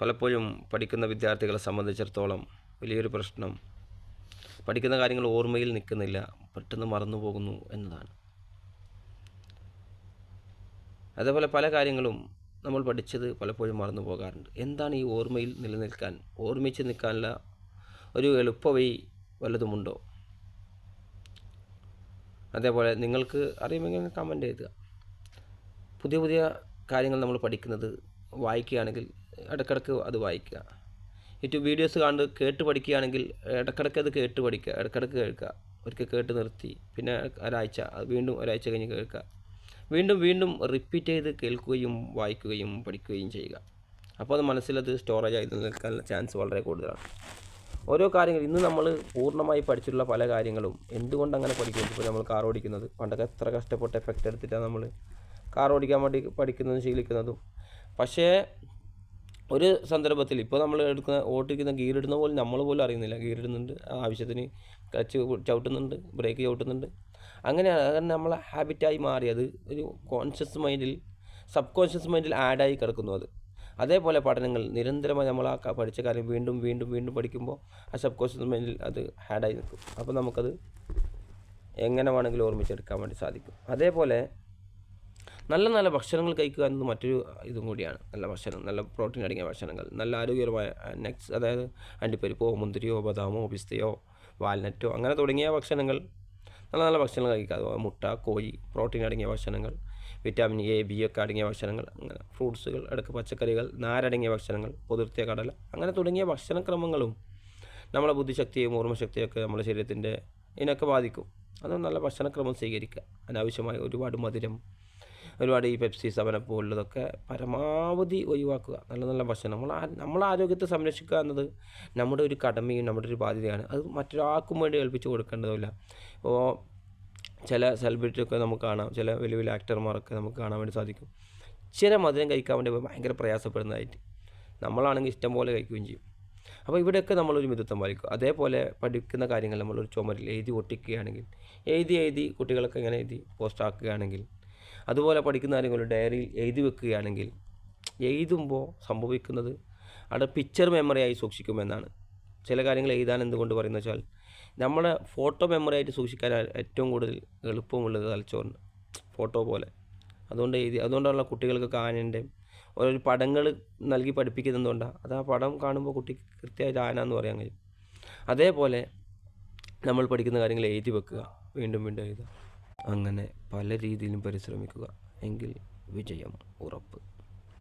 പലപ്പോഴും പഠിക്കുന്ന വിദ്യാർത്ഥികളെ സംബന്ധിച്ചിടത്തോളം വലിയൊരു പ്രശ്നം പഠിക്കുന്ന കാര്യങ്ങൾ ഓർമ്മയിൽ നിൽക്കുന്നില്ല പെട്ടെന്ന് മറന്നു പോകുന്നു എന്നതാണ്. അതേപോലെ പല കാര്യങ്ങളും നമ്മൾ പഠിച്ചത് പലപ്പോഴും മറന്നു പോകാറുണ്ട്. എന്താണ് ഈ ഓർമ്മയിൽ നിലനിൽക്കാൻ ഓർമ്മിച്ച് നിൽക്കാനുള്ള ഒരു എളുപ്പവഴി വല്ലതുമുണ്ടോ? അതേപോലെ നിങ്ങൾക്ക് അറിയുമെങ്കിൽ കമന്റ് ചെയ്യുക പുതിയ പുതിയ കാര്യങ്ങൾ നമ്മൾ പഠിക്കുന്നത് വായിക്കുകയാണെങ്കിൽ ഇടയ്ക്കിടയ്ക്ക് അത് വായിക്കുക. യൂട്യൂബ് വീഡിയോസ് കണ്ട് കേട്ട് പഠിക്കുകയാണെങ്കിൽ ഇടയ്ക്കിടയ്ക്ക് അത് കേട്ട് പഠിക്കുക ഇടയ്ക്കിടയ്ക്ക് കേൾക്കുക. ഒരിക്കൽ കേട്ട് നിർത്തി പിന്നെ ഒരാഴ്ച അത് വീണ്ടും ഒരാഴ്ച കഴിഞ്ഞ് കേൾക്കുക. വീണ്ടും വീണ്ടും റിപ്പീറ്റ് ചെയ്ത് കേൾക്കുകയും വായിക്കുകയും പഠിക്കുകയും ചെയ്യുക. അപ്പോൾ അത് മനസ്സിലത് സ്റ്റോറേജ് ആയി നിൽക്കാനുള്ള ചാൻസ് വളരെ കൂടുതലാണ്. ഓരോ കാര്യങ്ങൾ ഇന്ന് നമ്മൾ പൂർണമായി പഠിച്ചിട്ടുള്ള പല കാര്യങ്ങളും എന്തുകൊണ്ട് അങ്ങനെ പഠിക്കുന്നു? ഇപ്പോൾ നമ്മൾ കാർ ഓടിക്കുന്നത് പണ്ടൊക്കെ എത്ര കഷ്ടപ്പെട്ട് എഫക്റ്റ് എടുത്തിട്ടാണ് നമ്മൾ കാർ ഓടിക്കാൻ വേണ്ടി പഠിക്കുന്നതും ശീലിക്കുന്നതും. പക്ഷേ ഒരു സന്ദർഭത്തിൽ ഇപ്പോൾ നമ്മൾ എടുക്കുന്ന ഓട്ടിക്കുന്ന ഗിയർ ഇടുന്ന പോലും നമ്മൾ പോലും അറിയുന്നില്ല. ഗിയർ ഇടുന്നുണ്ട് ആവശ്യത്തിന് ക്ലച്ച് ചവിട്ടുന്നുണ്ട് ബ്രേക്ക് ചവിട്ടുന്നുണ്ട്. അങ്ങനെ അങ്ങനെ നമ്മളെ ഹാബിറ്റായി മാറിയത് ഒരു കോൺഷ്യസ് മൈൻഡിൽ സബ് കോൺഷ്യസ് മൈൻഡിൽ ആഡായി കിടക്കുന്നു അത്. അതേപോലെ പഠനങ്ങൾ നിരന്തരമായി നമ്മൾ ആ പഠിച്ച കാര്യം വീണ്ടും വീണ്ടും വീണ്ടും പഠിക്കുമ്പോൾ ആ സബ് കോൺഷ്യസ് മൈൻഡിൽ അത് ആഡായി നിൽക്കും. അപ്പോൾ നമുക്കത് എങ്ങനെ വേണമെങ്കിലും ഓർമ്മിച്ചെടുക്കാൻ വേണ്ടി സാധിക്കും. അതേപോലെ നല്ല നല്ല ഭക്ഷണങ്ങൾ കഴിക്കുക എന്നത് മറ്റൊരു ഇതും കൂടിയാണ്. നല്ല ഭക്ഷണം നല്ല പ്രോട്ടീൻ അടങ്ങിയ ഭക്ഷണങ്ങൾ. നല്ല ആരോഗ്യകരമായ നെക്സ് അതായത് അണ്ടിപ്പരിപ്പോ മുന്തിരിയോ ബദാമോ പിസ്തയോ വാൽനറ്റോ അങ്ങനെ തുടങ്ങിയ ഭക്ഷണങ്ങൾ. നല്ല നല്ല ഭക്ഷണങ്ങൾ കഴിക്കുക. അതുപോലെ മുട്ട കോഴി പ്രോട്ടീൻ അടങ്ങിയ ഭക്ഷണങ്ങൾ. വിറ്റാമിൻ എ ബി ഒക്കെ അടങ്ങിയ ഭക്ഷണങ്ങൾ. അങ്ങനെ ഫ്രൂട്ട്സുകൾ ഇടയ്ക്ക് പച്ചക്കറികൾ നാരടങ്ങിയ ഭക്ഷണങ്ങൾ പൊതിർത്തിയ കടല അങ്ങനെ തുടങ്ങിയ ഭക്ഷണക്രമങ്ങളും നമ്മളെ ബുദ്ധിശക്തിയും ഓർമ്മശക്തിയൊക്കെ നമ്മുടെ ശരീരത്തിന്റെ ഇതിനൊക്കെ ബാധിക്കും. അത് നല്ല ഭക്ഷണക്രമം സ്വീകരിക്കുക. അനാവശ്യമായ ഒരുപാട് മധുരം ഒരുപാട് ഈ പെപ്സി സമരം പോലുള്ളതൊക്കെ പരമാവധി ഒഴിവാക്കുക. നല്ല നല്ല ഭക്ഷണം. നമ്മൾ നമ്മളെ ആരോഗ്യത്തെ സംരക്ഷിക്കുക എന്നത് നമ്മുടെ ഒരു കടമയും നമ്മുടെ ഒരു ബാധ്യതയാണ്. അത് മറ്റൊരാൾക്കും വേണ്ടി ഏൽപ്പിച്ചു കൊടുക്കേണ്ടതില്ല. ഇപ്പോൾ ചില സെലിബ്രിറ്റിയൊക്കെ നമുക്ക് കാണാം. ചില വലിയ വലിയ ആക്ടർമാരൊക്കെ നമുക്ക് കാണാൻ വേണ്ടി സാധിക്കും. ചില മധുരം കഴിക്കാൻ വേണ്ടി ഭയങ്കര പ്രയാസപ്പെടുന്നതായിട്ട് നമ്മളാണെങ്കിൽ ഇഷ്ടം പോലെ കഴിക്കുകയും ചെയ്യും. അപ്പോൾ ഇവിടെയൊക്കെ നമ്മളൊരു മിതത്വം പാലിക്കും അതേപോലെ പഠിക്കുന്ന കാര്യങ്ങൾ നമ്മളൊരു ചുമരിൽ എഴുതി ഒട്ടിക്കുകയാണെങ്കിൽ എഴുതി എഴുതി കുട്ടികളൊക്കെ ഇങ്ങനെ എഴുതി പോസ്റ്റ് ആക്കുകയാണെങ്കിൽ അതുപോലെ പഠിക്കുന്ന കാര്യങ്ങൾ ഡയറിയിൽ എഴുതി വെക്കുകയാണെങ്കിൽ എഴുതുമ്പോൾ സംഭവിക്കുന്നത് അവിടെ പിക്ചർ മെമ്മറിയായി സൂക്ഷിക്കുമെന്നാണ് ചില കാര്യങ്ങൾ എഴുതാൻ എന്തുകൊണ്ട് പറയുന്നത് വെച്ചാൽ നമ്മുടെ ഫോട്ടോ മെമ്മറി ആയിട്ട് സൂക്ഷിക്കാൻ ഏറ്റവും കൂടുതൽ എളുപ്പമുള്ളത് തലച്ചോറിന്. ഫോട്ടോ പോലെ. അതുകൊണ്ട് എഴുതി അതുകൊണ്ടുള്ള കുട്ടികൾക്ക് ആനന്റെ ഓരോ പടങ്ങൾ നൽകി പഠിപ്പിക്കുന്നതുകൊണ്ടാണ് അത് ആ പടം കാണുമ്പോൾ കുട്ടിക്ക് കൃത്യമായിട്ട് ആന എന്ന് പറയാൻ കഴിയും. അതേപോലെ നമ്മൾ പഠിക്കുന്ന കാര്യങ്ങൾ എഴുതി വെക്കുക. വീണ്ടും വീണ്ടും എഴുതുക. അങ്ങനെ പല രീതിയിലും പരിശ്രമിക്കുക. എങ്കിൽ വിജയം ഉറപ്പ്.